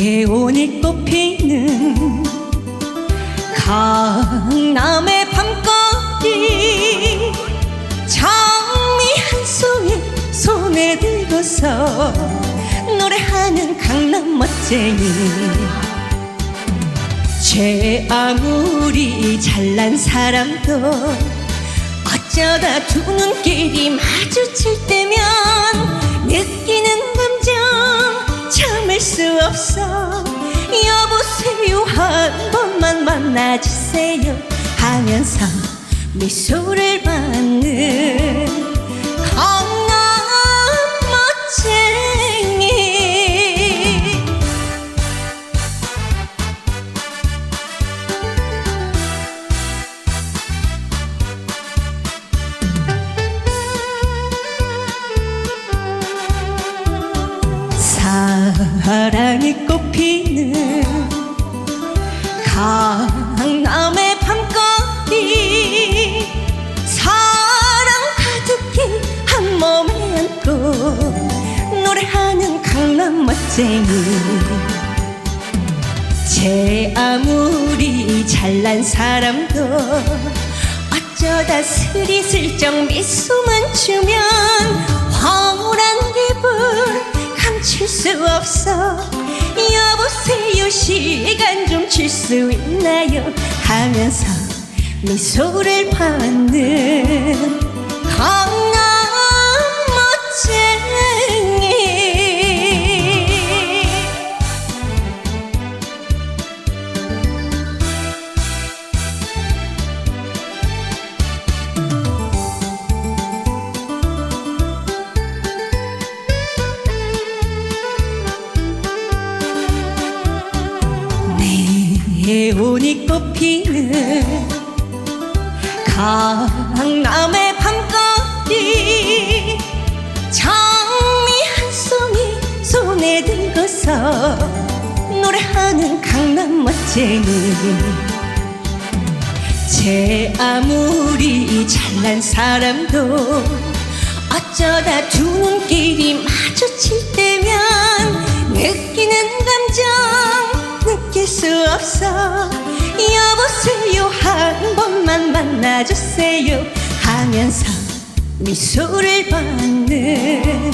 애온이 꽃피는 강남의 밤거리 장미 한 송이 손에 들고서 노래하는 강남 멋쟁이. 제 아무리 잘난 사람도 어쩌다 두 눈길이 마주칠 때면 수 없어. 여보세요 한 번만 만나주세요 하면서 미소를 받는 사랑이 꽃피는 강남의 밤거리. 사랑 가득히 한 몸에 안고 노래하는 강남 멋쟁이. 제 아무리 잘난 사람도 어쩌다 스리슬쩍 미소만 주면 수 있나요? 하면서 미소를 받는 내온이 꽃피는 강남의 밤거리 장미 한 송이 손에 들고서 노래하는 강남 멋쟁이. 제 아무리 잘난 사람도 어쩌다 두 눈길이 마주칠 때면 느끼는 느낄 수 없어. 여보세요. 한 번만 만나주세요. 하면서 미소를 받는